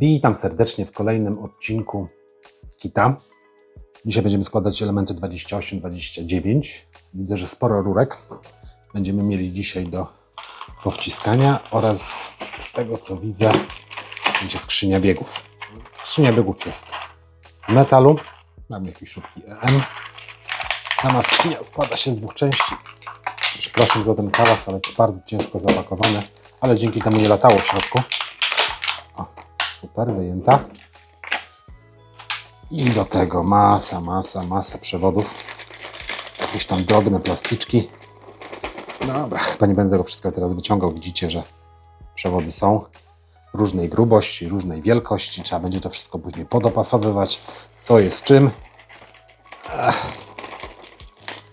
Witam serdecznie w kolejnym odcinku Kita. Dzisiaj będziemy składać elementy 28-29. Widzę, że sporo rurek będziemy mieli dzisiaj do powciskania oraz z tego co widzę będzie skrzynia biegów. Skrzynia biegów jest z metalu. Mam jakieś śrubki EM. Sama skrzynia składa się z dwóch części. Przepraszam za ten hałas, ale to bardzo ciężko zapakowane, ale dzięki temu nie latało w środku. Super, wyjęta. I do tego masa, masa, masa przewodów. Jakieś tam drobne plasticzki. Dobra, chyba nie będę tego wszystkiego teraz wyciągał. Widzicie, że przewody są różnej grubości, różnej wielkości. Trzeba będzie to wszystko później podopasowywać, co jest czym.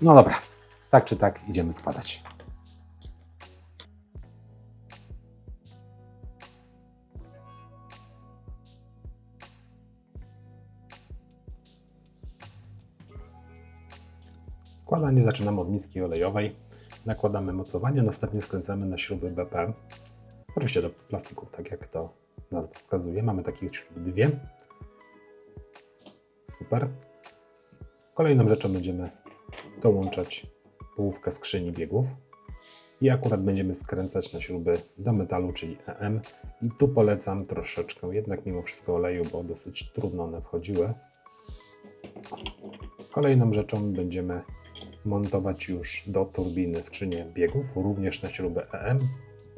No dobra, tak czy tak idziemy składać. Składanie zaczynamy od miski olejowej. Nakładamy mocowanie, następnie skręcamy na śruby BP. Oczywiście do plastiku, tak jak to nazwa wskazuje. Mamy takich śrub dwie. Super. Kolejną rzeczą będziemy dołączać połówkę skrzyni biegów. I akurat będziemy skręcać na śruby do metalu, czyli EM. I tu polecam troszeczkę jednak mimo wszystko oleju, bo dosyć trudno one wchodziły. Kolejną rzeczą będziemy montować już do turbiny skrzynię biegów, również na śrubę EM.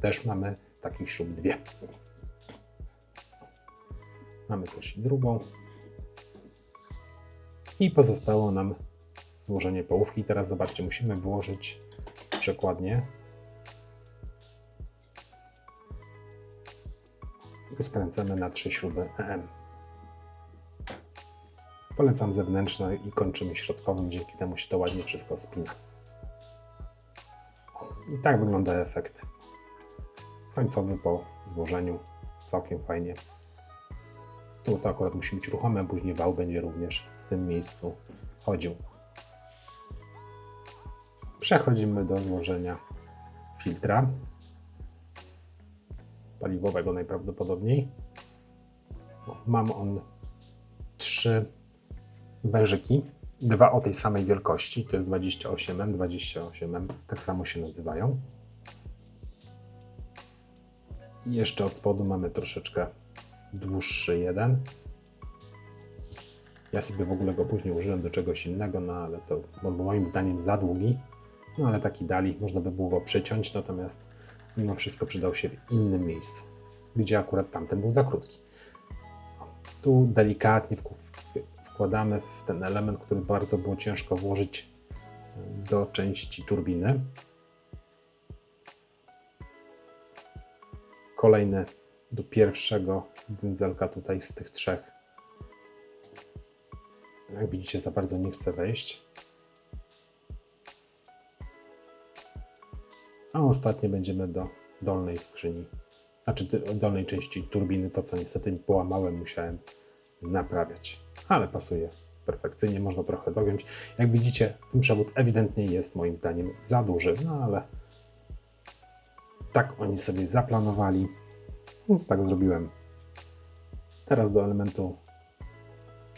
Też mamy takich śrub dwie. Mamy też drugą. I pozostało nam złożenie połówki. Teraz zobaczcie, musimy włożyć przekładnię i skręcamy na trzy śruby EM. Polecam zewnętrzne i kończymy środkowym, dzięki temu się to ładnie wszystko spina. I tak wygląda efekt końcowy po złożeniu. Całkiem fajnie. Tu to akurat musi być ruchome, później wał będzie również w tym miejscu chodził. Przechodzimy do złożenia filtra paliwowego najprawdopodobniej. Mam on trzy wężyki, dwa o tej samej wielkości, to jest 28M, 28M, tak samo się nazywają. I jeszcze od spodu mamy troszeczkę dłuższy jeden. Ja sobie w ogóle go później użyłem do czegoś innego, no ale to był moim zdaniem za długi. No ale taki dali, można by było go przyciąć, natomiast mimo wszystko przydał się w innym miejscu, gdzie akurat tamten był za krótki. Tu delikatnie wkładamy w ten element, który bardzo było ciężko włożyć do części turbiny. Kolejne do pierwszego dzędzelka tutaj z tych trzech. Jak widzicie, za bardzo nie chce wejść. A ostatnie będziemy do dolnej skrzyni, znaczy dolnej części turbiny. To, co niestety połamałem, musiałem naprawiać, ale pasuje perfekcyjnie, można trochę dogiąć. Jak widzicie, ten przewód ewidentnie jest moim zdaniem za duży, no ale tak oni sobie zaplanowali, więc tak zrobiłem. Teraz do elementu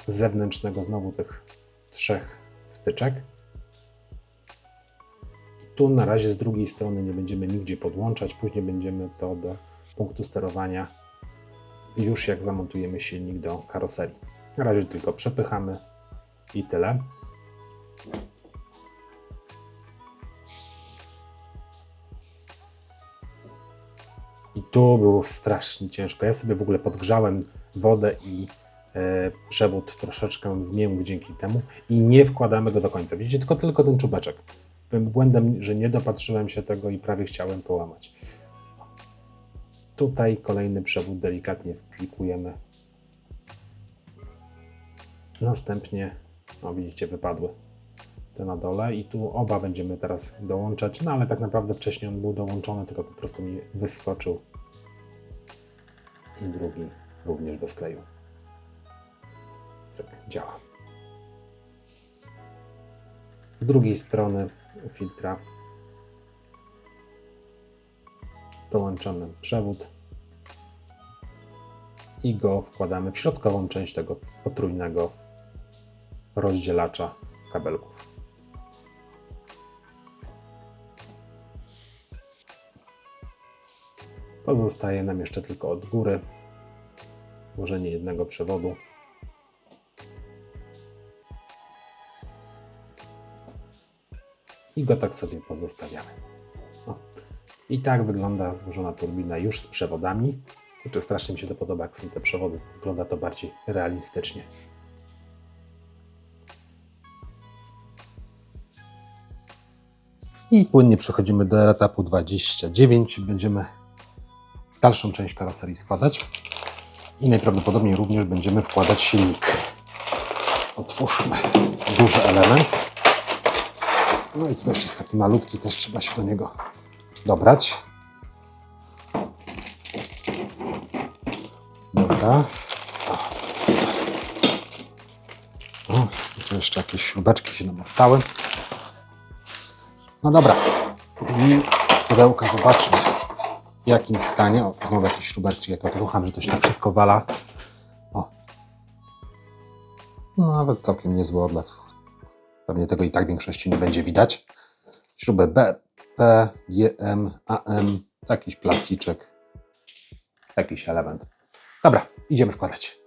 zewnętrznego znowu tych trzech wtyczek. I tu na razie z drugiej strony nie będziemy nigdzie podłączać, później będziemy to do punktu sterowania już jak zamontujemy silnik do karoserii. Na razie tylko przepychamy i tyle. I tu było strasznie ciężko. Ja sobie w ogóle podgrzałem wodę i e, przewód troszeczkę zmiękł dzięki temu i nie wkładamy go do końca. Widzicie, tylko, tylko ten czubeczek. Byłem błędem, że nie dopatrzyłem się tego i prawie chciałem połamać. Tutaj kolejny przewód delikatnie wklikujemy. Następnie, no widzicie, wypadły te na dole i tu oba będziemy teraz dołączać, no ale tak naprawdę wcześniej on był dołączony, tylko po prostu mi wyskoczył i drugi również bez kleju. Cyk, działa. Z drugiej strony filtra dołączamy przewód i go wkładamy w środkową część tego potrójnego rozdzielacza kabelków. Pozostaje nam jeszcze tylko od góry włożenie jednego przewodu. I go tak sobie pozostawiamy. O. I tak wygląda złożona turbina już z przewodami. Kurczę, strasznie mi się to podoba, jak są te przewody. Wygląda to bardziej realistycznie. I płynnie przechodzimy do etapu 29. Będziemy dalszą część karoserii składać. I najprawdopodobniej również będziemy wkładać silnik. Otwórzmy duży element. No i tutaj jeszcze jest taki malutki, też trzeba się do niego dobrać. Dobra. O, super. O, tu jeszcze jakieś śrubeczki się nam ostały. No dobra. I z pudełka zobaczmy w jakim stanie. O, znowu jakieś śrubeczki, jak odrucham, że to się tak wszystko wala. O. No, nawet całkiem niezły odlew. Pewnie tego i tak większości nie będzie widać. Śrubę B, P, G, M, AM, jakiś plasticzek, jakiś element. Dobra, idziemy składać.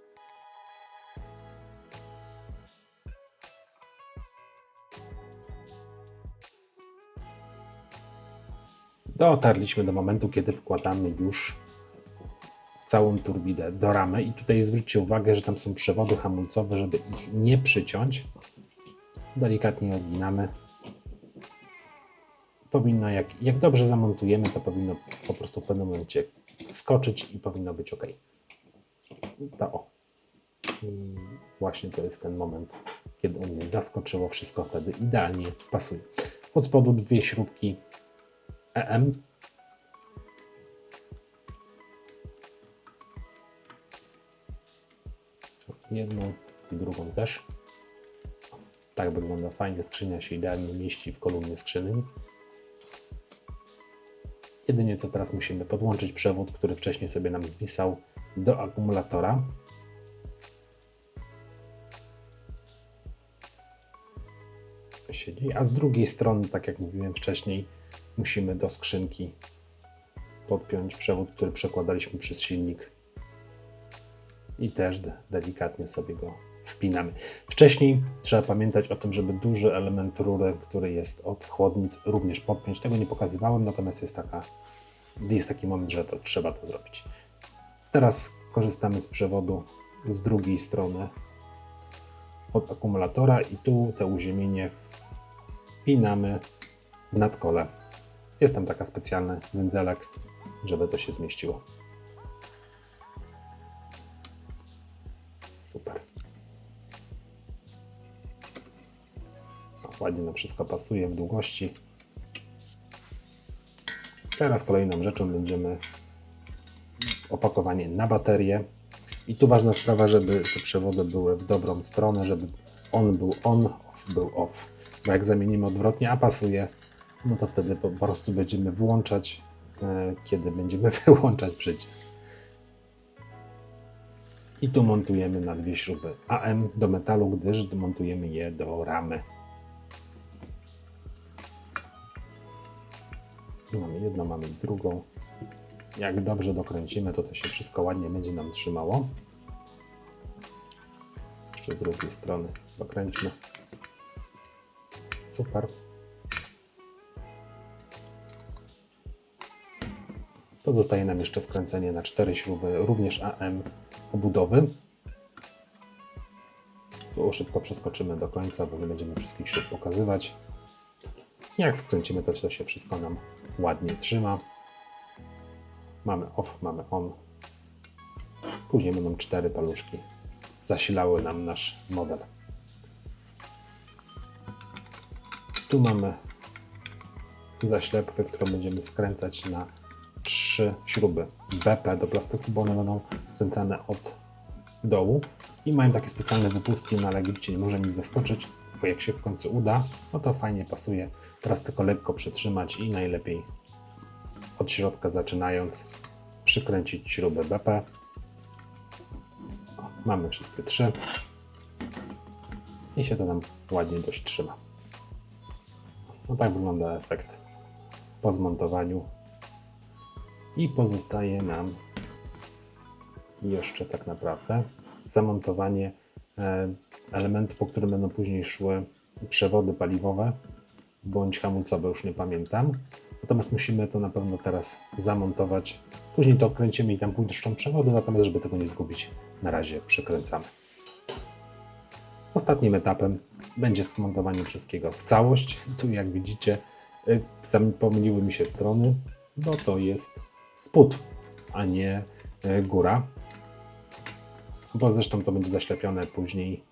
Dotarliśmy do momentu, kiedy wkładamy już całą turbinę do ramy i tutaj zwróćcie uwagę, że tam są przewody hamulcowe, żeby ich nie przyciąć. Delikatnie odginamy. Powinno, jak, jak dobrze zamontujemy, to powinno po prostu w pewnym momencie skoczyć i powinno być ok. To o. I właśnie to jest ten moment, kiedy u mnie zaskoczyło wszystko wtedy idealnie pasuje. Od spodu dwie śrubki EM. Jedną i drugą też. Tak wygląda fajnie. Skrzynia się idealnie mieści w kolumnie skrzyni. Jedynie co teraz musimy podłączyć przewód, który wcześniej sobie nam zwisał do akumulatora. Siedzi. A z drugiej strony, tak jak mówiłem wcześniej, musimy do skrzynki podpiąć przewód, który przekładaliśmy przez silnik i też delikatnie sobie go wpinamy. Wcześniej trzeba pamiętać o tym, żeby duży element rury, który jest od chłodnic, również podpiąć. Tego nie pokazywałem, natomiast jest, taka, jest taki moment, że to trzeba to zrobić. Teraz korzystamy z przewodu z drugiej strony od akumulatora i tu te uziemienie wpinamy w nadkole. Jest tam taka specjalny dzędzelek, żeby to się zmieściło. Super. Ładnie nam wszystko pasuje w długości. Teraz kolejną rzeczą będziemy opakowanie na baterię. I tu ważna sprawa, żeby te przewody były w dobrą stronę, żeby on był on, off był off. Bo jak zamienimy odwrotnie, a pasuje, no to wtedy po prostu będziemy włączać, e, kiedy będziemy wyłączać przycisk. I tu montujemy na dwie śruby AM do metalu, gdyż montujemy je do ramy. Mamy jedną, mamy drugą. Jak dobrze dokręcimy, to to się wszystko ładnie będzie nam trzymało. Jeszcze z drugiej strony dokręćmy. Super. Pozostaje nam jeszcze skręcenie na cztery śruby, również AM obudowy. Tu szybko przeskoczymy do końca, bo nie będziemy wszystkich śrub pokazywać. Jak wkręcimy, to to się wszystko nam ładnie trzyma. Mamy off, mamy on. Później będą cztery paluszki. Zasilały nam nasz model. Tu mamy zaślepkę, którą będziemy skręcać na trzy śruby BP do plastiku, bo one będą kręcane od dołu i mają takie specjalne wypustki, no ale gdzie nie może nic zaskoczyć, tylko jak się w końcu uda, no to fajnie pasuje. Teraz tylko lekko przytrzymać i najlepiej od środka zaczynając przykręcić śrubę BP Mamy wszystkie trzy. I się to nam ładnie dość trzyma. No tak wygląda efekt po zmontowaniu. I pozostaje nam jeszcze tak naprawdę zamontowanie e, elementu, po którym będą później szły przewody paliwowe bądź hamulcowe, już nie pamiętam. Natomiast musimy to na pewno teraz zamontować. Później to odkręcimy i tam puszczą przewody, natomiast żeby tego nie zgubić, na razie przykręcamy. Ostatnim etapem będzie zmontowanie wszystkiego w całość. Tu jak widzicie, sami pomyliły mi się strony, bo to jest spód, a nie y, góra. Bo zresztą to będzie zaślepione później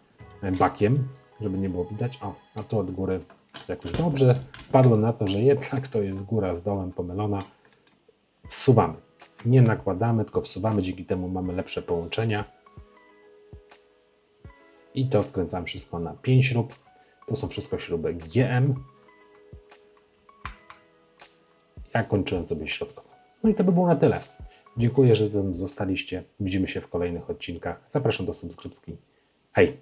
y, bakiem, żeby nie było widać. O, a tu od góry jakoś dobrze. Wpadłem na to, że jednak to jest góra z dołem pomylona. Wsuwamy. Nie nakładamy, tylko wsuwamy, dzięki temu mamy lepsze połączenia. I to skręcam wszystko na 5 śrub. To są wszystko śruby GM. Ja kończyłem sobie środkowo. No i to by było na tyle. Dziękuję, że zostaliście. Widzimy się w kolejnych odcinkach. Zapraszam do subskrypcji. Hej!